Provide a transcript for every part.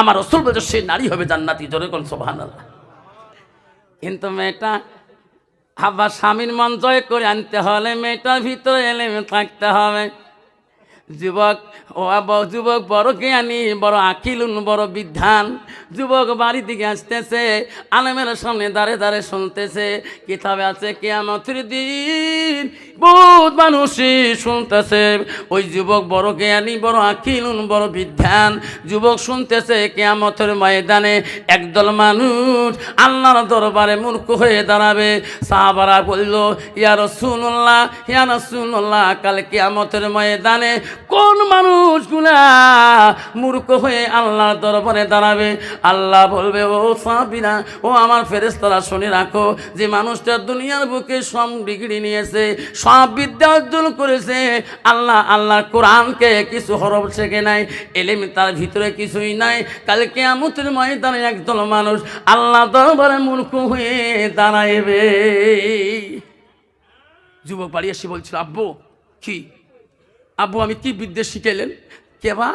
আমার রসুল বলছে, সে নারী হবে জান্নাতি। জোরে কোন সোভান কিন্তু মেয়েটা, আবার স্বামীর মন জয় করে আনতে হলে মেয়েটার ভিতরে এলে থাকতে হবে। যুবক, ও যুবক বড় জ্ঞানী, বড় আকিলুন, বড় বিধান। যুবক বাড়ি দিকে আসতেছে, আলমের সামনে দাঁড়ে দাঁড়ে শুনতেছে, কিতাবে আছে কেয়ামতের দিন। বহুত মানুষই শুনতেছে, ওই যুবক বড় জ্ঞানী, বড় আকিলুন, বড় বিধান। যুবক শুনতেছে কেয়ামতের ময়দানে একদল মানুষ আল্লাহর দরবারে মূর্খ হয়ে দাঁড়াবে। সাহাবারা বলল, ইয়া রসুল্লাহ ইয়া রসুল্লাহ কাল কেয়ামতের ময়দানে কোন মানুষগুলা মূর্খ হয়ে আল্লাহর দরবারে দাঁড়াবে? আল্লাহ বলবে, ও সাহাবিনা ও আমার ফেরেস্তারা শুনে রাখো যে মানুষটা দুনিয়ার বুকে সব ডিগ্রি নিয়েছে, সব বিদ্যা অর্জন করেছে। আল্লাহ আল্লাহ কোরআনকে কিছু হরফ শেখে নাই, এলেম তার ভিতরে কিছুই নাই। কাল কেয়ামতের ময়দানে একদল মানুষ আল্লাহ দরবারে মূর্খ হয়ে দাঁড়াইবে। যুবক বাড়ি এসে বলছিল, আব্বু, কি আব্বু আমি কি বিদ্যে কে বা?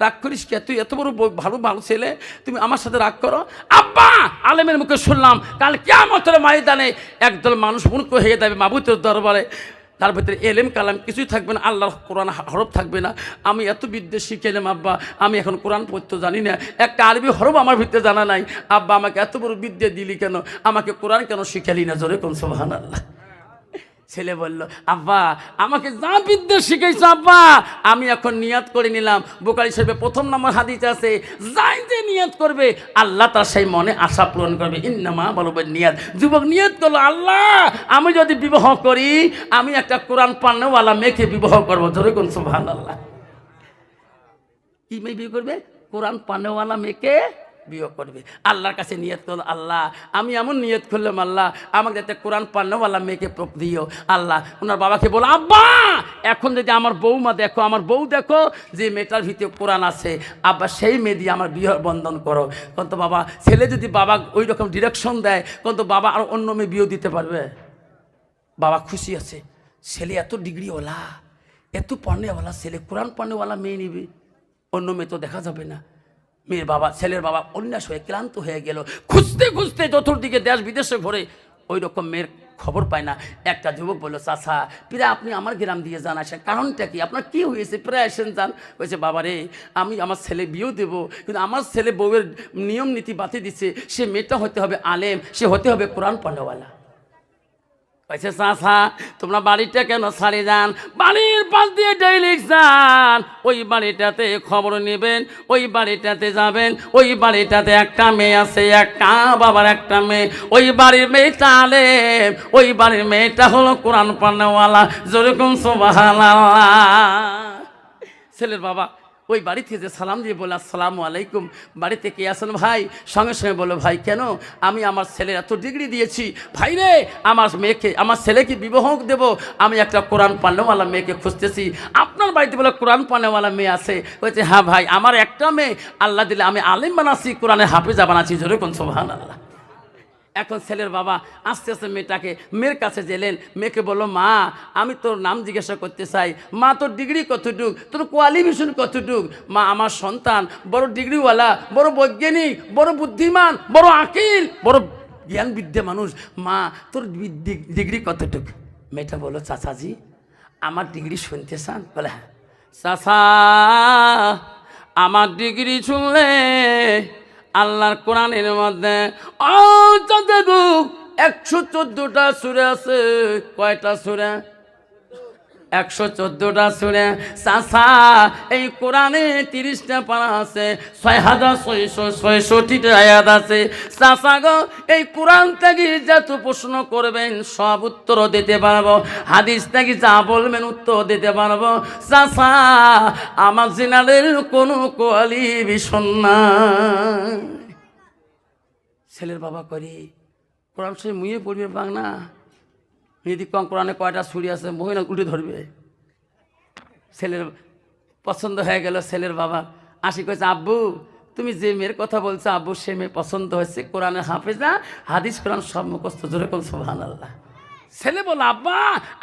রাগ করিস কে? তুই এত বড় ভালো ভালো ছেলে। তুমি আমার সাথে রাগ করো। আব্বা! আলেমের মুখে শুনলাম, কাল কেমন ময়দানে একদল মানুষ মূর্খ হয়ে যাবে মাবুতের দরবারে। তার ভিতরে এলেম, কালাম কিছুই থাকবে না, আল্লাহর কোরআন হরফ থাকবে না। আমি এত বিদ্যে শিখাইলাম, আব্বা, আমি এখন কোরআন পড়তে জানি না। একটা আরবি হরফ আমার ভিতরে জানা নাই। আব্বা, আমাকে এত বড় বিদ্যে দিলি কেন? আমাকে কোরআন কেন শিখালি না? জোরে কোন সোহান আল্লাহ ছেলে বলল, আব্বা, আমাকে যা বিদ্যা শিখেছ আব্বা, আমি এখন নিয়াত করে নিলাম। বোকারি সাহেবের প্রথম নম্বর হাদিতে আছে, যাই যে নিয়াত করবে, আল্লাহ তার সেই মনে আশা পূরণ করবে। ইন্নামা বলবে নিয়াত। যুবক, নিয়াত করল, আল্লাহ, আমি যদি বিবাহ করি, আমি একটা কোরআন পান্নওয়ালা মেয়েকে বিবাহ করব। ধরে কোন সুবহান আল্লাহ কি মেয়ে বিয়ে করবে? কোরআন পানেওয়ালা মেয়েকে বিয়ে করবে। আল্লাহর কাছে নিয়ত করল, আল্লাহ, আমি এমন নিয়ত করলাম, আল্লাহ, আমাকে যাতে কোরআন পান্নওয়ালা মেয়েকে দিও। আল্লাহ, ওনার বাবাকে বলো, আব্বা, এখন যদি আমার বৌমা দেখো, আমার বউ দেখো, যে মেয়েটার ভিতরে কোরআন আছে, আব্বা, সেই মেয়ে দিয়ে আমার বিয়ে বন্ধন করো। কত বাবা, ছেলে যদি বাবা ওই রকম ডিরেকশন দেয় কত বাবা আর অন্য মেয়ে বিয়ে দিতে পারবে? বাবা খুশি আছে, ছেলে এত ডিগ্রিওয়ালা, এত পণ্যওয়ালা ছেলে, কোরআন পণ্যওয়ালা মেয়ে নিবে? অন্য মেয়ে তো দেখা যাবে না। মেয়ের বাবা, ছেলের বাবা অন্যাস হয়ে ক্লান্ত হয়ে গেল। খুঁজতে খুঁজতে চতুর্দিকে দেশ বিদেশে ঘুরে ওই রকম মেয়ের খবর পায় না। একটা যুবক বলল চাষা প্রায় আপনি আমার গ্রাম দিয়ে যান, আসেন। কারণটা কি? আপনার কি হয়েছে? প্রায় আসেন, যান। বলছে, বাবা রে, আমি আমার ছেলে বিয়েও দেবো, কিন্তু আমার ছেলে বউয়ের নিয়ম নীতি বাতি দিচ্ছে। সে মেয়েটা হতে হবে আলেম, সে হতে হবে কোরআন পণ্যওয়ালা কইছে চাষা তোমরা বাড়িটা কেন ছাড়ি যান? বাড়ির পাশ দিয়ে ডেইলি যান। ওই বাড়িটাতে খবর নেবেন, ওই বাড়িটাতে যাবেন, ওই বাড়িটাতে একটা মেয়ে আছে, একটা বাবার একটা মেয়ে। ওই বাড়ির মেয়েটা আলেম, ওই বাড়ির মেয়েটা হলো কোরআন পান্নাওয়ালা যেরকম সোবাহাল্লাহ ছেলের বাবা ওই বাড়ি থেকে যে সালাম দিয়ে বলে, আসসালামু আলাইকুম। বাড়িতে কে আসেন ভাই, সঙ্গে সঙ্গে বলো, ভাই, কেন? আমি আমার ছেলের এত ডিগ্রি দিয়েছি। ভাই রে, আমার মেয়েকে, আমার ছেলেকে বিবাহ দেব। আমি একটা কোরআন পান্নওয়ালা মেয়েকে খুঁজতেছি। আপনার বাড়িতে বলে কোরআন পান্নওয়ালা মেয়ে আছে? বলছে হ্যাঁ ভাই, আমার একটা মেয়ে। আল্লাহ দিলে আমি আলিম বানাচ্ছি কোরআনের হাফিজা বানাচ্ছি জোরে কোন সোহান আল্লাহ এখন ছেলের বাবা আস্তে আস্তে মেয়েটাকে মেয়ের কাছে গেলেন মেয়েকে বলল, মা, আমি তোর নাম জিজ্ঞাসা করতে চাই। মা, তোর ডিগ্রি কতটুক? তোর কোয়ালিফিকেশন কতটুক? মা, আমার সন্তান, বড় ডিগ্রিওয়ালা, বড় বৈজ্ঞানিক, বড় বুদ্ধিমান, বড় আকিল, বড় জ্ঞান বিদ্যা মানুষ। মা, তোর ডিগ্রি কতটুক? মেয়েটা বলল, চাচাজি, আমার ডিগ্রি শুনতে চান? বলে হ্যাঁ। চাচা, আমার ডিগ্রি শুনলে আল্লাহর কোরআনের মধ্যে একশো চোদ্দটা সুরে আছে। কয়টা সুরে? একশো চোদ্দোটা সুরে চাষা এই কোরআনে তিরিশটা পারা আছে ছয় হাজার ছয়শো ছয়ষট্টিটা আয়াত আছে। চাষা গো, এই কোরআন থেকে যত প্রশ্ন করবেন, সব উত্তর দিতে পারব। হাদিস থেকে যা বলবেন, উত্তর দিতে পারব। চাষা আমার জেনারেল কোনো কোয়ালিফিকেশন নাই। ছেলের বাবা করি, কোরআন সে মুয়ে পড়বে বাং না যদি কম কোরআনে কয়টা ছুরি আছে, মহিলা উল্টে ধরবে। ছেলের পছন্দ হয়ে গেল, ছেলের বাবা আসি কয়েছে আব্বু, তুমি যে মেয়ের কথা বলছো, আব্বু, সে মেয়ে পছন্দ হয়েছে, কোরআনে হাফেজা, হাদিস কোরআন সব মুখস্থ জোরে কোন সোহান আল্লাহ ছেলে বলো, আব্বা,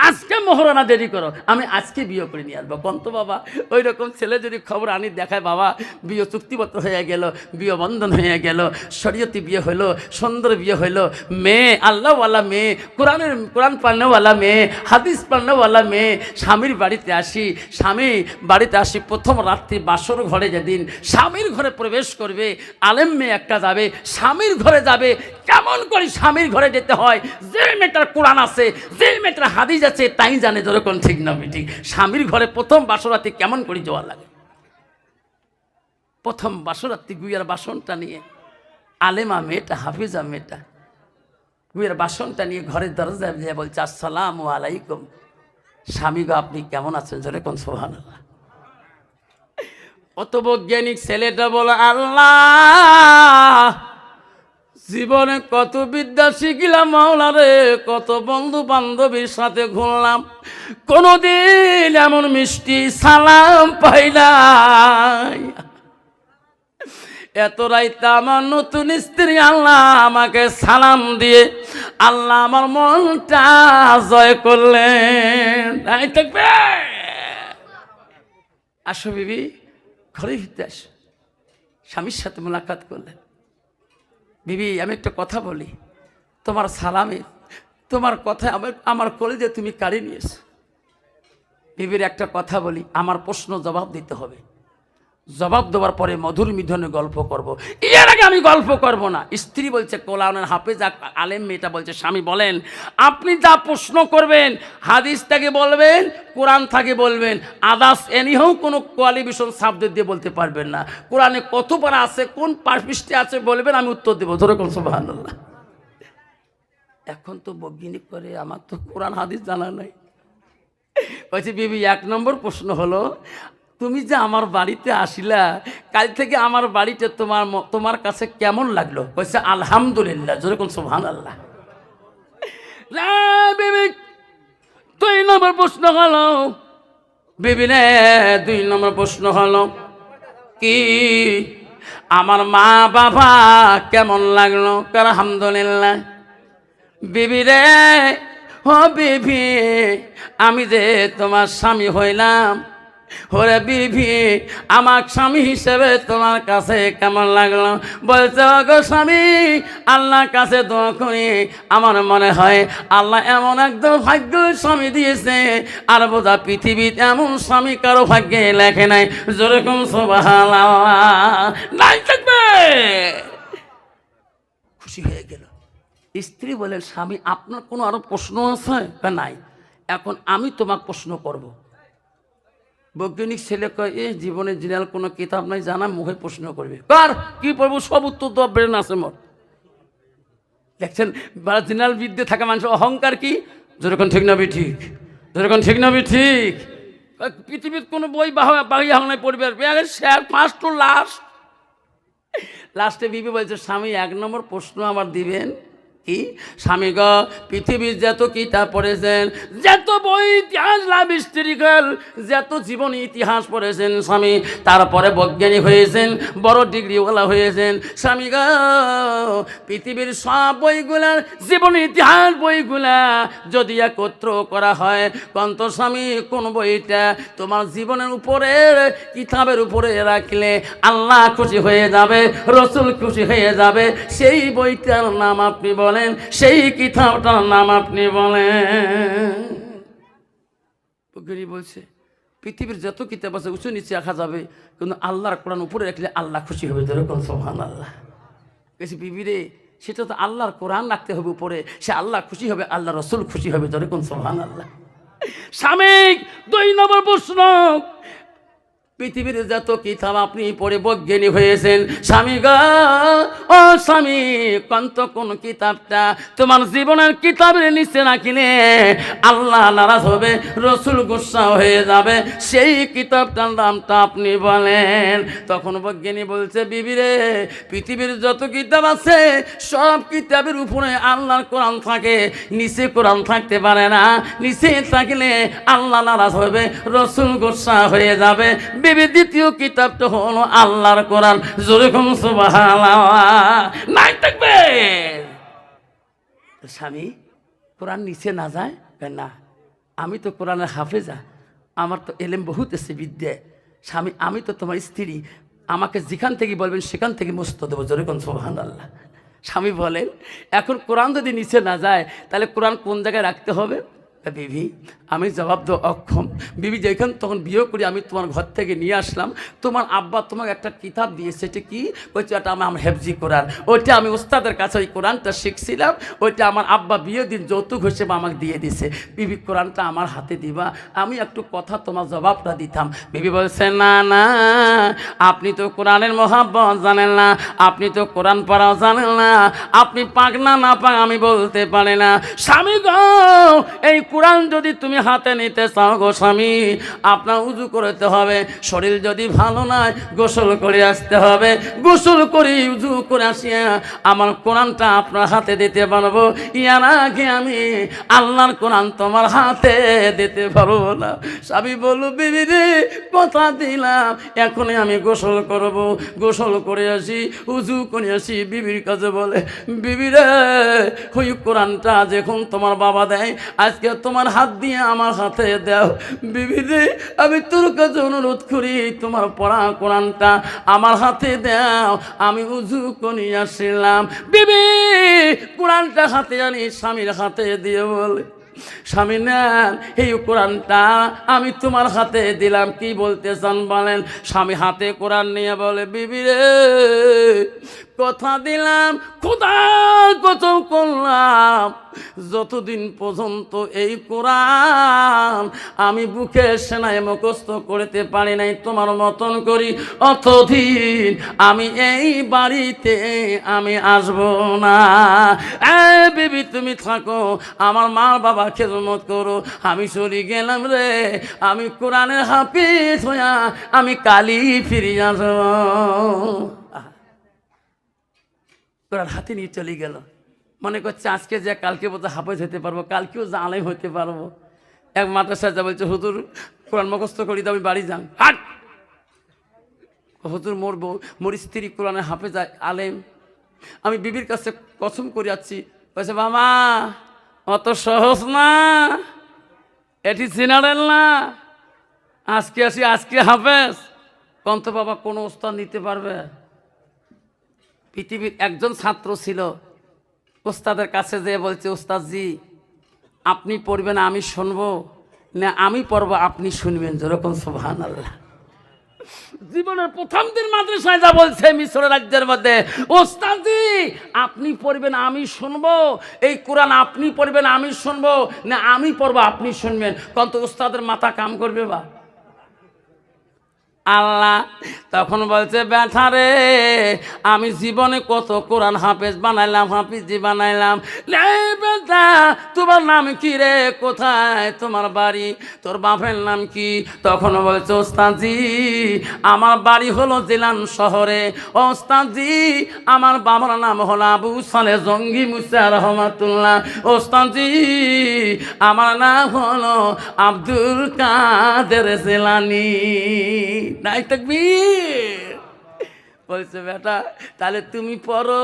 আজকে মোহরানা দেরি করো। আমি আজকে বিয়ে করে নিয়ে আসব। কন্ত বাবা? ওই রকম ছেলে যদি খবর আনি দেখায়, বাবা, বিয়ে চুক্তিবদ্ধ হয়ে গেল, বিয়ে বন্ধন হয়ে গেল, শরীয়তি বিয়ে হলো, সুন্দর বিয়ে হলো, মেয়ে, আল্লাহওয়ালা মেয়ে, কোরআনের, কোরআন পান্নওয়ালা মেয়ে, হাদিস পান্নওয়ালা মেয়ে, স্বামীর বাড়িতে আসি, স্বামী বাড়িতে আসি, প্রথম রাত্রি বাসর ঘরে যেদিন স্বামীর ঘরে প্রবেশ করবে, আলেম মেয়ে একটা যাবে, স্বামীর ঘরে যাবে, কেমন করে স্বামীর ঘরে যেতে হয়, যে মেয়েটার কোরআন আছে যে মেয়েটার হাদিস আছে, তাই জানে যেরকম ঠিক না ঠিক স্বামীর ঘরে প্রথম বাসরাতে কেমন করে যাওয়া লাগে? প্রথম বাসরাত্রি গুইয়ার বাসনটা নিয়ে, আলেমা মেয়েটা, হাফিজা মেয়েটা, গুইয়ার বাসনটা নিয়ে ঘরের দরজায় দিয়ে বলছে, আসসালাম আলাইকুম। স্বামী গো, আপনি কেমন আছেন? যেরকম সোহান অত বৈজ্ঞানিক ছেলেটা বলে, আল্লাহ জীবনে কত বিদ্যা শিখিলাম মাওলারে কত বন্ধু বান্ধবীর সাথে ঘুরলাম। কোনোদিন এমন মিষ্টি সালাম পাইলাই এত রাইতে আমার নতুন স্ত্রী আল্লাহ আমাকে সালাম দিয়ে আল্লাহ আমার মনটা জয় করলেন। থাকবে? আসো বিবি, ঘরে ফিরতে আসো। স্বামীর সাথে মোলাকাত করলেন। বিবি, আমি একটা কথা বলি। তোমার সালামে, তোমার কথা আমার আমার কলেজে তুমি কাড়ি নিয়েছো। বিবির একটা কথা বলি, আমার প্রশ্ন জবাব দিতে হবে। জবাব দেওয়ার পরে মধুর মিধনে গল্প করব। এর আগে আমি গল্প করব না। স্ত্রী বলছে কোলাউনের হাফেজ আলেম মেয়েটা বলছে, স্বামী, বলেন, আপনি যা প্রশ্ন করবেন, হাদিস থেকে বলবেন, কোরআন থেকে বলবেন, আদার্স এনিহাও কোনো কোয়ালিফিকেশন সাবজেক্ট দিয়ে বলতে পারবেন না। কোরআনে কত পারা আছে, কোন পৃষ্ঠে আছে বলবেন, আমি উত্তর দেবো। ধরে কোন সুবহানাল্লাহ। এখন তো বৈজ্ঞানিক করে, আমার তো কোরআন, হাদিস জানা নাই। বলছি, বিবি, এক নম্বর প্রশ্ন হলো তুমি যে আমার বাড়িতে আসিলা, কাল থেকে আমার বাড়িতে তোমার তোমার কাছে কেমন লাগল? বলছে আলহামদুলিল্লাহ। যেরকম সোহান আল্লাহ দুই নম্বর প্রশ্ন হলো, বিবি রে দুই নম্বর প্রশ্ন হলো কি, আমার মা বাবা কেমন লাগল? আলহামদুলিল্লাহ। বিবি রে, ও বিবি, আমি যে তোমার স্বামী হইলাম ওরে বিবি, আমার স্বামী হিসেবে তোমার কাছে কেমন লাগল? বলছে গো স্বামী, আল্লাহর কাছে দোয়া করি। আমার মনে হয়, আল্লাহ এমন একদম ভাগ্য স্বামী দিয়েছে। আর বোধা পৃথিবীতে এমন স্বামী কারও ভাগ্যে লেখে নাই। যেরকম সোবাহ নাই থাকবে! খুশি হয়ে গেল। স্ত্রী বলেন স্বামী, আপনার কোনো আরও প্রশ্ন আছে? বা নাই। এখন আমি তোমাকে প্রশ্ন করব। বৈজ্ঞানিক ছেলে কয়, এ, জীবনে জিনাল কোনো কিতাব নাই, জানা মুখে প্রশ্ন করবে। কার? কি পড়ব? সব উত্তর দেওয়া ব্রেন আছে মোর। দেখছেন জিনাল বিদ্যে থাকা মানুষের অহংকার কি? যেরকম ঠিক নবি ঠিক, যেরকম ঠিক নবি ঠিক। পৃথিবীর কোনো বই বাহা বাহি হাংনায় পড়বে? Share first to last. লাস্টে বিবি বলছে, স্বামী, এক নম্বর প্রশ্ন আমার দিবেন। কি? স্বামী গ, পৃথিবীর যত কিতাব পড়েছেন? যত বই ইতিহাস, লাভ হিস্ট্রিক্যাল যত জীবন ইতিহাস পড়েছেন স্বামী। তারপরে বৈজ্ঞানিক হয়েছেন, বড় ডিগ্রিওয়ালা হয়েছেন। স্বামী গ, পৃথিবীর সব বইগুলার জীবন ইতিহাস বইগুলা যদি একত্র করা হয়, কন্ত স্বামী, কোন বইটা তোমার জীবনের উপরে, কিতাবের উপরে রাখলে আল্লাহ খুশি হয়ে যাবে, রসুল খুশি হয়ে যাবে। সেই বইটার নাম আপনি বলেন সেই কিতাবটার নাম আপনি বলেন। বলছে, পৃথিবীর যত কিতাব আছে, উঁচু নিচে রাখা যাবে, কিন্তু আল্লাহর কোরআন উপরে রাখলে আল্লাহ খুশি হবে যেরকম সোহান আল্লাহ বেশি বিবিরে, সেটা তো আল্লাহর কোরআন রাখতে হবে উপরে, সে আল্লাহ খুশি হবে, আল্লাহ রসুল খুশি হবে যেরকম সোহান আল্লাহ স্বামিক দুই নম্বর প্রশ্ন। পৃথিবীর যত কিতাব আপনি পড়ে বৈজ্ঞানী হয়েছেন, স্বামী ও স্বামী, কন্ত কোন কিতাবটা তোমার জীবনের কিতাবের নিচে রাখিলে আল্লাহ নারাজ হবে, রসুল গুসা হয়ে যাবে, সেই কিতাবটার নামটা আপনি বলেন। তখন বৈজ্ঞানী বলছে বিবিরে পৃথিবীর যত কিতাব আছে, সব কিতাবের উপরে আল্লাহর কোরআন থাকে, নিচে কোরআন থাকতে পারে না। নিচে থাকলে আল্লাহ নারাজ হবে, রসুল গোসা হয়ে যাবে বিবি দ্বিতীয় কিতাবটা হলো আল্লাহর কোরআন। যেরকম নাই থাকবে। স্বামী, কোরআন নিচে না যায়? না, আমি তো কোরআনের হাফেজা। আমার তো এলেম বহুত এসে বিদ্যে। স্বামী, আমি তো তোমার স্ত্রী। আমাকে যেখান থেকে বলবেন, সেখান থেকে মুস্ত দেবো। যেরকম সোহান আল্লাহ স্বামী বলেন, এখন কোরআন যদি নিচে না যায়, তাহলে কোরআন কোন জায়গায় রাখতে হবে? বিবি, আমি জবাব দেওয়া অক্ষম। বিবি, যেখান তখন বিয়ে করি, আমি তোমার ঘর থেকে নিয়ে আসলাম। তোমার আব্বা তোমাকে একটা কিতাব দিয়ে, সেটা কি? ওইটা একটা আমার আমার হেফজি কোরআন। ওইটা আমি ওস্তাদের কাছে ওই কোরআনটা শিখছিলাম। ওইটা আমার আব্বা বিয়ে দিন যৌতুক হিসেবে আমাকে দিয়ে দিছে। বিবি, কোরআনটা আমার হাতে দিবা। আমি একটু কথা তোমার জবাবটা দিতাম। বিবি বলছে, না না, আপনি তো কোরআনের মহাব্বত জানেন না। আপনি তো কোরআন পড়াও জানেন না। আপনি পাক না না পাক আমি বলতে পারি না। স্বামী গো, এই কোরআন যদি তুমি হাতে নিতে চাও গো স্বামী, আপনার উজু করতে হবে, শরীর যদি ভালো নয় গোসল করে আসতে হবে। গোসল করে, উজু করে আসিয়া আমার কোরআনটা আপনার হাতে দিতে পারব। ইয়ার আগে আমি আল্লাহর কোরআন তোমার হাতে দিতে পারব না। স্বামী বলল, বিবি রে, কথা দিলাম, এখনই আমি গোসল করব। গোসল করে আসি, উজু করে আসি, বিবির কাছে বলে, বিবি রে, ওই কোরআনটা যখন তোমার বাবা দেয়, আজকে তোমার হাত দিয়ে আমার হাতে দাও। বিবি রে আমি তোর কাছে অনুরোধ করি, তোমার পড়া কোরআনটা আমার হাতে দাও। আমি উজু করি আসলাম। বিবি, কোরআনটা হাতে আনি, স্বামীর হাতে দিয়ে বলে। স্বামী নেন, এই কোরআনটা আমি তোমার হাতে দিলাম, কি বলতে চান বলেন? স্বামী হাতে কোরআন নিয়ে বলে, বিবি রে, কথা দিলাম, খোদা কত করলাম। যতদিন পর্যন্ত এই কোরআন আমি বুকে সেনায় মুখস্থ করতে পারি নাই, তোমার মতন করি, অতদিন আমি এই বাড়িতে আমি আসব না। এ বিবি, তুমি থাকো, আমার মা বাবা খেদমত করো। আমি চলে গেলাম রে। আমি কোরআনের হাফিজ হইয়া আমি কালি ফিরে আসব। কোরআন হাতে নিয়ে চলে গেল। মনে করছে আজকে যে কালকে বোধহয় হাফেজ হতে পারব, কালকেও আলেম হতে পারব। এক মাদ্রাসায় যা বলছে, হুজুর, কোরআন মুখস্থ করি তো আমি বাড়ি যান। হাট! হুজুর, মোর বউ, মোর স্ত্রী কোরআনে হাফেজ আলেম। আমি বিবির কাছে কসম করে বলছে বাবা অত সহজ না। এটি জেনারেল না। আজকে আসি, আজকে হাফেজ। কন্ত বাবা কোনো ওস্তাদ নিতে পারবে? পৃথিবীর একজন ছাত্র ছিল। ওস্তাদের কাছে যেয়ে বলছে ওস্তাদজি আপনি পড়বেন, আমি শুনব। না, আমি পড়ব, আপনি শুনবেন। যেরকম সোভান আল্লাহ জীবনের প্রথম দিন মাদ্রাসায় যা বলছে মিশ্র রাজ্যের মধ্যে। ওস্তাদি, আপনি পড়বেন, আমি শুনব। এই কোরআন আপনি পড়বেন, আমি শুনব। না, আমি পড়ব, আপনি শুনবেন। কত ওস্তাদের মাথা কাম করবে বা? আল্লাহ। তখন বলছে, ব্যথা রে, আমি জীবনে কত কোরআন হাফেজ বানাইলাম, হাফিজি বানাইলাম। তোমার নাম কি রে? কোথায়? তোমার বাড়ি? তোর বাপের নাম কি? তখন বলছে ওস্তাজি আমার বাড়ি হলো জেলান শহরে। ওস্তাজি আমার বাবার নাম হলো আবু সালে জঙ্গি মুসা রহমাতুল্লাহ। ওস্তাজি আমার নাম হলো আব্দুল কাদের জেলানি। নাই তাকবীর। বলছে, বেটা, তাহলে তুমি পড়ো।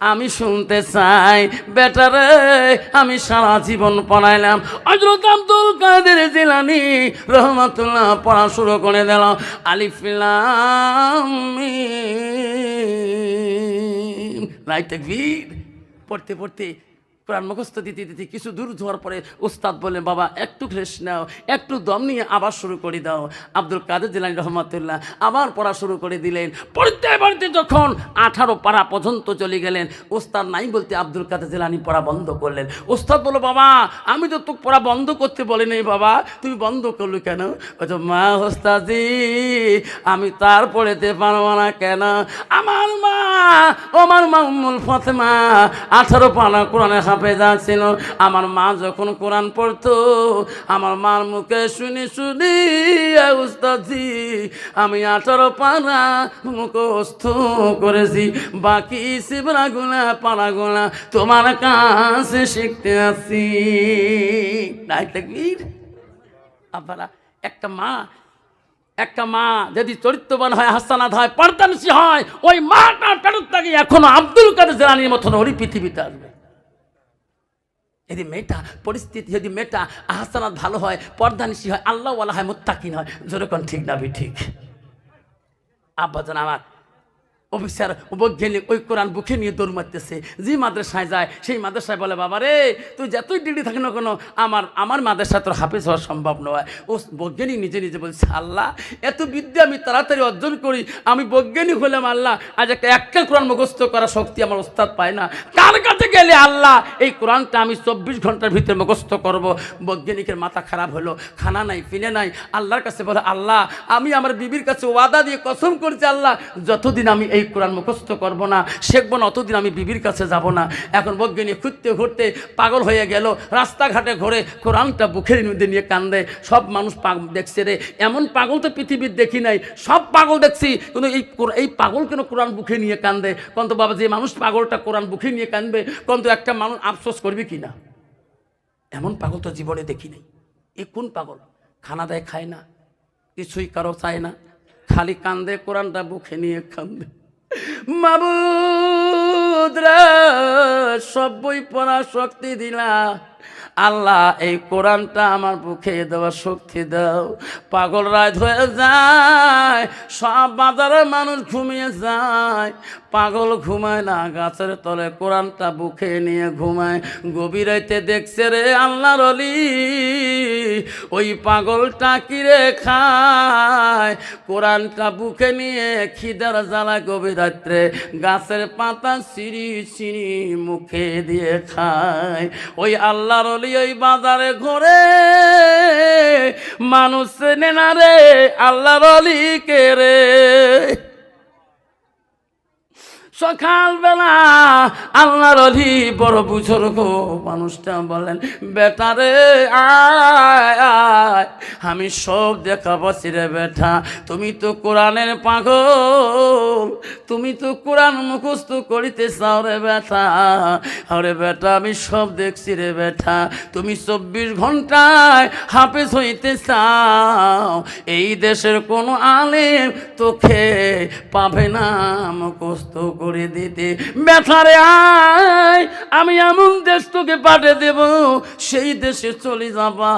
আমি শুনতে চাই। বেটা রে, আমি সারা জীবন পড়াইলাম। হজরত আব্দুল কাদের জিলানি রহমতুল্লাহ পড়া শুরু করে দিল। আলিফিলাম নাই তাকবীর। পড়তে পড়তে কোরআন মুখস্থ দিতে দিতে কিছু দূর যাওয়ার পরে উস্তাদ বললেন, বাবা, একটু ফ্রেশ নাও, একটু দম নিয়ে আবার শুরু করে দাও। আব্দুল কাদের জিলানি রহমতুল্লাহ আবার পড়া শুরু করে দিলেন। পড়তে পড়তে যখন আঠারো পাড়া পর্যন্ত চলে গেলেন, উস্তাদ নাই বলতে আব্দুল কাদের জিলানি পড়া বন্ধ করলেন। উস্তাদ বলল, বাবা, আমি তো তোকে পড়া বন্ধ করতে বলি নাই, বাবা, তুমি বন্ধ করল কেন? বলছো মা ওস্তাদি আমি তার পড়েতে পারব না কেন? আমার মা আমার মা উম্মুল ফতেমা, আঠারো পানা কোরআনে হাফেজা ছিল আমার মা যখন কোরআন পড়তো, আমার মার মুখে শুনি শুনি উস্তাদি আমি আঠারো পানা মুখস্থ করেছি। বাকি শিবরাগুলা পাড়াগুলা তোমার কাছে শিখতে আসি আপনারা, একটা মা একটা মা যদি চরিত্রবান হয়, হাসানাত হয় পর্দানসি হয়, ওই মাটার পেরত থেকে এখনও আব্দুল কাদের জেলানির মতন ওরই পৃথিবীতে আসবে। যদি মেয়েটা পরিস্থিতি, যদি মেয়েটা আহসানাত ভালো হয়, পর্দানিশি হয় আল্লাহ ওয়ালা হয়, মুত্তাকিন হয় যেরকম ঠিক না বি ঠিক? আব্বাজন আমার অফিসার বৈজ্ঞানিক ওই কোরআন বুকে নিয়ে দৌড় মারতেছে। যে মাদ্রাসায় যায়, সেই মাদ্রাসায় বলে, বাবা রে, তুই যতই ডিগ্রি থাকি না কোনো? আমার আমার মাদ্রাসা তোর হাফেজ হওয়া সম্ভব নয়। ও বৈজ্ঞানিক নিজে নিজে বলছে, আল্লাহ, এত বিদ্যা আমি তাড়াতাড়ি অর্জন করি, আমি বৈজ্ঞানিক হলাম, আল্লাহ। আজ একটা একটা কোরআন মুখস্থ করা শক্তি আমার ওস্তাদ পায় না। কার কাছে গেলে, আল্লাহ, এই কোরআনটা আমি চব্বিশ ঘণ্টার ভিতরে মুখস্থ করব? বৈজ্ঞানিকের মাথা খারাপ হলো, খানা নাই পিনে নাই। আল্লাহর কাছে বলে, আল্লাহ, আমি আমার বিবির কাছে ওয়াদা দিয়ে কসম করছি, আল্লাহ। যতদিন আমি এই কোরআন মুখস্থ করব না, শেখবো না, অতদিন আমি বিবির কাছে যাব না। এখন বৈজ্ঞানিক ঘুরতে ঘুরতে পাগল হয়ে গেল, রাস্তাঘাটে ঘুরে কোরআনটা বুকের মধ্যে নিয়ে কান্দে, সব মানুষ দেখছে রে। এমন পাগল তো পৃথিবীর দেখি নাই, সব পাগল দেখছি, কিন্তু এই এই পাগল কেন কোরআন বুকে নিয়ে কান্দে? কন্ত বাবা, যে মানুষ পাগলটা কোরআন বুকে নিয়ে কান্দবে কন্ত একটা মানুষ আফসোস করবে কি না? এমন পাগল তো জীবনে দেখি নাই। এ কোন পাগল? খানা দেয়, খায় না, কিছুই কারও চায় না, খালি কান্দে, কোরআনটা বুকে নিয়ে কান্দে। মাবুদরা সব বই পড়া শক্তি দিলা। আল্লাহ, এই কোরআনটা আমার বুকে দেওয়ার শক্তি দাও। পাগল রাত হয়ে যায়, সব বাজারের মানুষ ঘুমিয়ে যায়। পাগল ঘুমায় না, গাছের তলে কোরআনটা বুকে নিয়ে ঘুমায়। গভীর রাইতে দেখছে রে আল্লাহর অলি ওই পাগলটা কিরে খায়? কোরআনটা বুকে নিয়ে খিদার জ্বালা গভীর রাত্রে গাছের পাতা সিঁড়ি সিঁড়ি মুখে দিয়ে খায়। ওই আল্লাহর ওই বাজারে ঘোরে। মানুষ চেনে না রে আল্লাহর অলি কে রে? সকালবেলা আল্লাহর অলি বড় বুজুর্গ মানুষটা বলেন বেটারে আয় আমি সব দেখা পাচ্ছি রে বেটা, তুমি তো কোরআনের পাগল, তুমি তো কোরআন মুখস্থ করিতে চাও রে বেটা, আরে বেটা আমি সব দেখছি রে বেটা, তুমি চব্বিশ ঘন্টায় হাফেজ হইতে চাও, এই দেশের কোনো আলেম তোকে পাবে না মুখস্ত মুখস্থ করে দিতে। ব্যথারে আয়, আমি এমন দেশ তোকে পাঠিয়ে দেব, সেই দেশে চলে যাবা,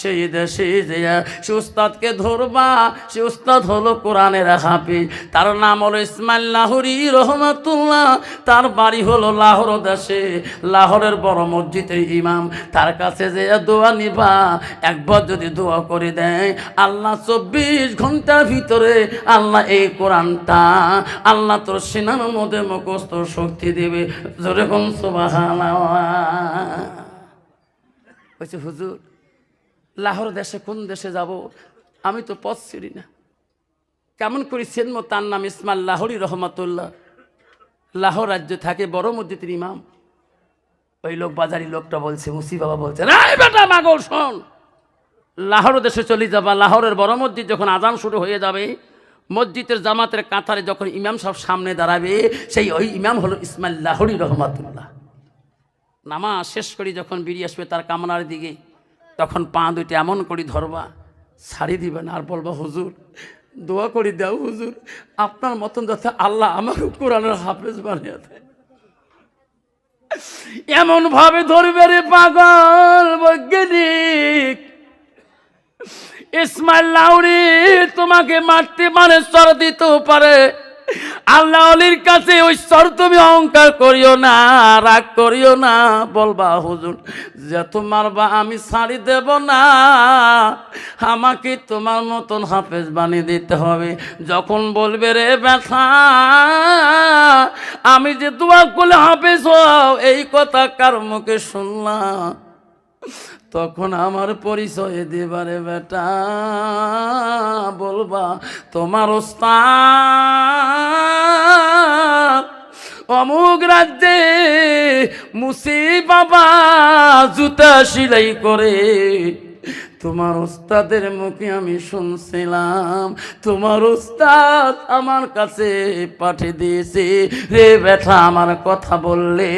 সেই দেশে যে সে উস্তাদকে ধরবা, সে উস্তাদ হলো কোরআনের হাফিজ। তার নাম হলো ইসমাইল লাহরি রহমাতুল্লাহ, তার বাড়ি হলো লাহোর দেশে। লাহোরের বড় মসজিদের ইমাম, তার কাছে যে দোয়া নিবা। একবার যদি দোয়া করে দেয়, আল্লাহ চব্বিশ ঘণ্টার ভিতরে আল্লাহ এই কোরআনটা, আল্লাহ তোর সিনার মধ্যে মুখস্থ শক্তি দেবে। জোরে কোন বলছে, হুজুর, লাহোর দেশে কোন দেশে যাব? আমি তো পথ চিনি না। কেমন করি সেনমো তার নাম ইসমাল লাহরি রহমতুল্লাহ। লাহোর রাজ্য থাকে, বড় মসজিদের ইমাম। ওই লোক, বাজারি লোকটা বলছে, মুসি বাবা বলছে রাই বেটা মাগল শোন। লাহোর দেশে চলে যাবা। লাহোরের বড় মসজিদ যখন আজান শুরু হয়ে যাবে মসজিদের জামাতের কাতারে যখন ইমাম সব সামনে দাঁড়াবে, সেই ওই ইমাম হলো ইসমাইল লাহরি রহমাতুল্লাহ। নামাজ শেষ করি যখন বেরিয়ে আসবে তার কামনার দিকে, তখন পা দুইটা এমন করি ধরবা, ছাড়ি দিবে না, আর বলবা, হুজুর, দোয়া করি দাও, হুজুর, আপনার মতন যাতে আল্লাহ আমার কোরআনের হাফেজ বানিয়ে দেয়। এমন ভাবে ধরবে রে পাগল বৈজ্ঞানিক। ইসমাইল লাউরি তোমাকে মারতে পারে স্বর দিতেও পারে। আল্লাহ আলীর কাছে ওই স্বর তুমি অহংকার করিও না, রাগ করিও না। বলবা, হুজুর যে তোমার বা আমি ছাড়ি দেব না। আমাকে তোমার মতন হাফেজ বানিয়ে দিতে হবে। যখন বলবে রে ব্যথা, আমি যে দোয়া করলে হাফেজ হও, এই কথা কার মুখে শুনলাম। তখন আমার পরিচয় দেবারে বেটা, বলবা তোমার ওস্তাদ অমুক রাজ্যে মুসি বাবা জুতা সিলাই করে তোমার ওস্তাদের মুখে আমি শুনছিলাম, তোমার ওস্তাদ আমার কাছে পাঠিয়ে দিয়েছে। রে বেটা আমার কথা বললে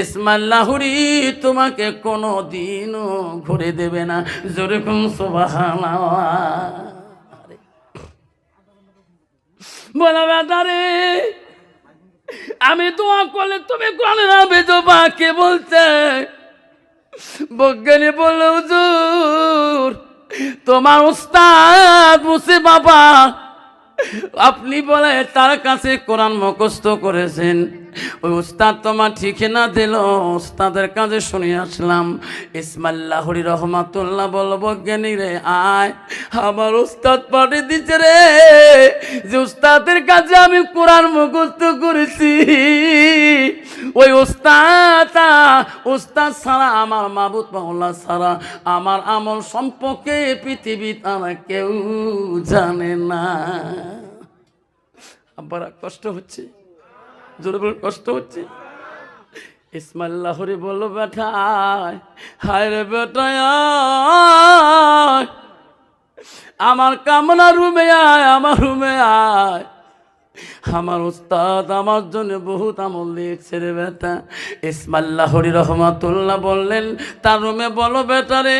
ইসমাইল লাহুরি তোমাকে কোনো দিনও ঘুরে দেবে না। যেরকম সোবাহানা বলা বেটা রে, আমি দোয়া করলে তুমি কোন কে বলছে? বৈজ্ঞানী বলল হুজুর তোমার উস্তাদ মুসে বাবা আপনি বলে তার কাছে কোরআন মুখস্থ করেছেন। ওই উস্তাদ তোমার ঠিকানা দিল, উস্তাদের কাছে শুনে আসলাম। ইসমাল্লাহরি রহমাতুল্লাহ বল বৈজ্ঞানী রে, আয়, আমার উস্তাদ পাঠিয়ে দিচ্ছে রে। যে উস্তাদের কাছে আমি কোরআন মুখস্থ করেছি। ওই উস্তাদ উস্তাদ ছাড়া আমার মাবুত মাওলা ছাড়া আমার আমল সম্পর্কে পৃথিবী তারা কেউ জানে না। আবার কষ্ট হচ্ছে। জোরে বলে কষ্ট হচ্ছে ইসমাল্লাহরে বলল বেটা আয়। হায় রে বেটায়। আমার কামনা রুমে আয়, আমার রুমে আয় আমার উস্তাদ আমার জন্য বহুত আমল দিয়েছে রে বেটা ইসমাল্লাহরি রহমাতুল্লাহ বললেন, তার রুমে বলো বেটা রে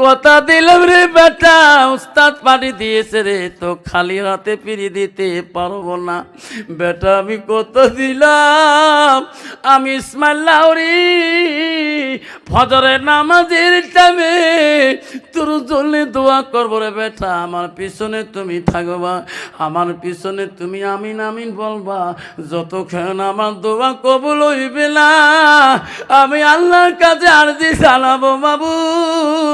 কথা দিলাম রে বেটা, উস্তাদ পানি দিয়েছে রে, তো খালি হাতে ফিরিয়ে দিতে পারব না। বেটা, আমি কত দিলাম, আমি ইসমাল্লাহরি ফজরের নামাজের টাইমে তোর জন্য দোয়া করব রে বেটা, আমার পিছনে তুমি থাকবা, আমার পিছনে তুমি আমিন আমিন বলবা, যতক্ষণ আমার দোয়া কবুল হইবে না, আমি আল্লাহর কাছে আরজি জানাব মাবুদ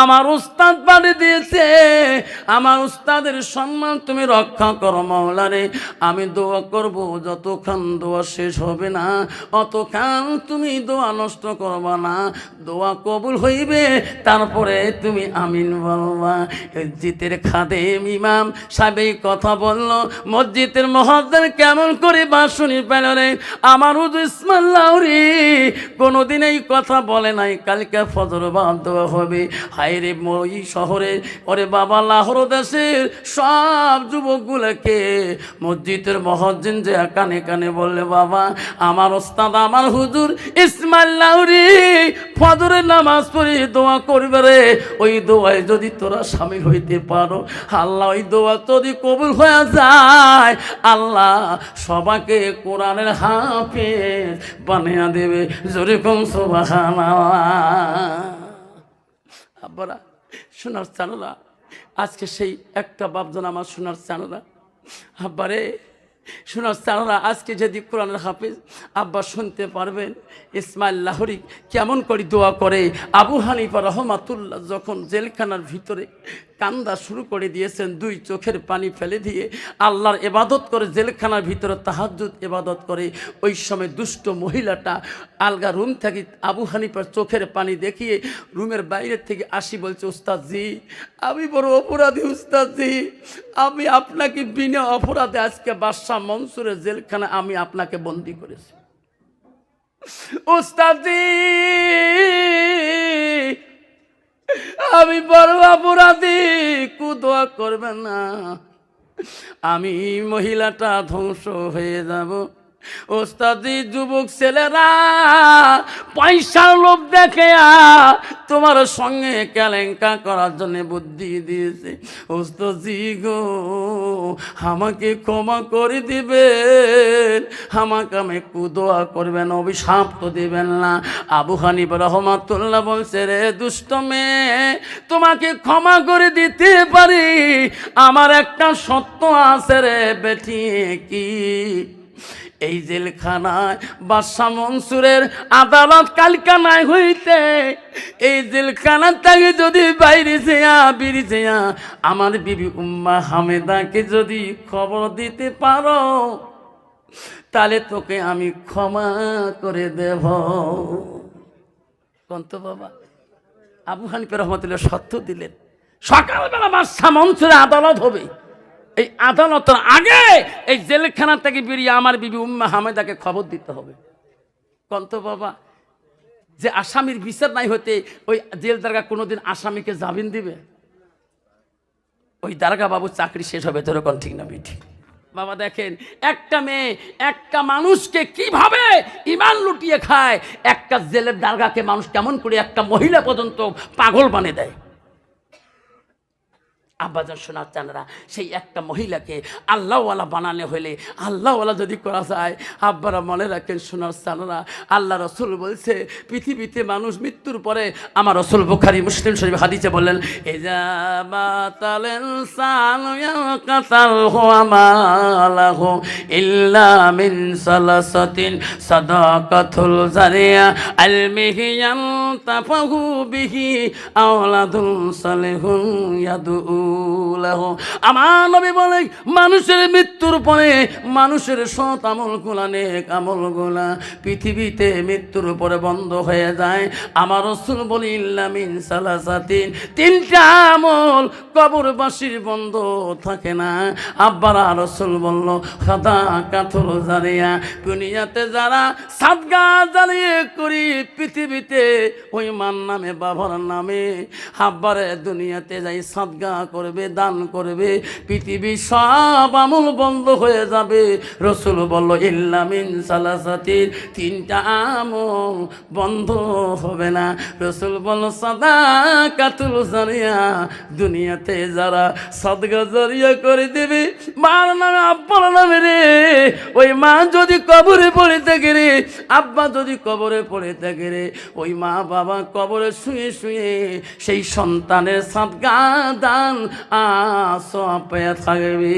আমার উস্তাদ পাড়ি দিয়েছে। আমার উস্তাদের সম্মান তুমি রক্ষা করো মাওলারে আমি দোয়া করব, যতক্ষণ দোয়া শেষ হবে না অতক্ষণ তুমি দোয়া নষ্ট করবা না। দোয়া কবুল হইবে, তারপরে তুমি আমিন বলবা। মসজিদের খাদেম ইমাম সাবেই কথা বলল, মসজিদের মহাদ্দের কেমন করে বাসুনি পেল রে? আমার উদু ইসমাল্লাউরি কোনোদিন এই কথা বলে নাই, কালকে ফজর বাদ হবে। হায় রে ওই শহরে, ওরে বাবা লাহোর দেশের সব যুবকগুলোকে মসজিদের মহজ্জিন যে কানে কানে বললে, বাবা, আমার ওস্তাদ, আমার হুজুর ইসমাইল লাউরি ফজরের নামাজ পড়ে দোয়া করবে রে। ওই দোয়ায় যদি তোরা সামিল হইতে পারো, আল্লাহ ওই দোয়া যদি কবুল হয়ে যায়, আল্লাহ সবাকে কোরআনের হাফেজ বানিয়ে দেবে। জোরে কম আব্বারা, সোনার চানোরা আজকে সেই একটা বাপজন আমার সোনার চানোরা আব্বারে শোনার চানোরা আজকে যদি কোরআনের হাফিজ আব্বা শুনতে পারবেন, ইসমাইল লাহরি কেমন করে দোয়া করে, আবু হানিফা রহমাতুল্লাহ যখন জেলখানার ভিতরে কান্দা শুরু করে দিয়েছেন, দুই চোখের পানি ফেলে দিয়ে আল্লাহর এবাদত করে, জেলখানার ভিতরে তাহাজুদ এবাদত করে, ওই সময় দুষ্ট মহিলাটা আলগা রুম থেকে আবু হানিফার চোখের পানি দেখিয়ে রুমের বাইরের থেকে আসি, বলছে উস্তাদজি আমি বড় অপরাধী উস্তাদজি আমি আপনাকে বিনা অপরাধে আজকে বাদশাহ মনসুরের জেলখানা আমি আপনাকে বন্দি করেছি। উস্তাদজি আমি বড় অপরাধী কুদোয়া করবে না। আমি মহিলাটা ধ্বংস হয়ে যাব। ওস্তাদি, যুবক ছেলেরা পয়সার লোভ দেখে তোমার সঙ্গে কেলেঙ্কা করার জন্য বুদ্ধি দিয়েছে। ওস্তাদি গো, আমাকে ক্ষমা করে দিবেন, আমাকে আমি কুদোয়া করবেন, অভিশাপ তো দিবেন না। আবু হানিব রহমাতুল্লাহ বলছে, রে দুষ্ট মেয়ে, তোমাকে ক্ষমা করে দিতে পারি, আমার একটা সত্য আছে রে বেটি, কি এই জেলখানায় বাদশাহ মনসুরের আদালত কালকানায় হইতে। এই জেলখানা থেকে যদি বাইরে যেয়া বেরি যেয়া, আমার বিবি উম্মা হামেদাকে যদি খবর দিতে পারো, তাহলে তোকে আমি ক্ষমা করে দেব। কন্ত বাবা? আবু হানিফের রহমতুল্লাহ সত্য দিলেন। সকালবেলা বাদশাহ মনসুরের আদালত হবে। এই আদালতের আগে এই জেলখানা থেকে বেরিয়ে আমার বিবি উম্মা হামেদাকে খবর দিতে হবে। কন্ত বাবা, যে আসামির বিচার নাই হতে ওই জেল দারগা কোনোদিন আসামিকে জামিন দিবে? ওই দারগা বাবু চাকরি শেষ হবে, তোর কোন ঠিক না বিঠি বাবা দেখেন, একটা মেয়ে, একটা মানুষকে কীভাবে ইমান লুটিয়ে খায়, একটা জেলের দারগাকে মানুষ কেমন করে একটা মহিলা পর্যন্ত পাগল বানিয়ে দেয়? আব্বাজান শোনার চানারা, সেই একটা মহিলাকে আল্লাহওয়ালা বানানো হলে, আল্লাহওয়ালা যদি করা যায়, আব্বারা মনে রাখেন শোনার চানারা, আল্লাহ রসুল বলছে, পৃথিবীতে মানুষ মৃত্যুর পরে, আমার রসুল বুখারি, মুসলিম শরীফ হাদিসে বললেন আলমিহি ইয়ানতাফাহু বিহি আওলাদুন আমার নবী বলে, মানুষের মৃত্যুর পরে মানুষের সৎ আমলগুলা, নেক আমলগুলা পৃথিবীতে মৃত্যুর পরে বন্ধ হয়ে যায়। আমার রসুল বলি ইল্লামিন সালাসাতিন। তিনটা আমল কবরবাসীর বন্ধ থাকে না। আব্বারা রসুল বলল, সাদা কাথল জারিয়া, দুনিয়াতে যারা সাদগা জ্বালিয়ে করি, পৃথিবীতে ওই মান নামে, বাবার নামে, আব্বারে দুনিয়াতে যাই সাদগা করবে, দান করবে পৃথিবী সব আমল বন্ধ হয়ে যাবে। রসুল বলল ইল্লামিন সালাসাতির তিনটা আমল বন্ধ হবে না। রসুল বলল সাদা কাতুল জারিয়া, দুনিয়াতে যারা সদগা জারিয়া করে দেবে, মার নামে, আব্বার নামে রে। ওই মা যদি কবরে পড়ে থাকে রে, আব্বা যদি কবরে পড়ে থাকে রে, ওই মা বাবা কবরে শুয়ে শুয়ে সেই সন্তানের সাদগা দান আস থাকবি থাকবে।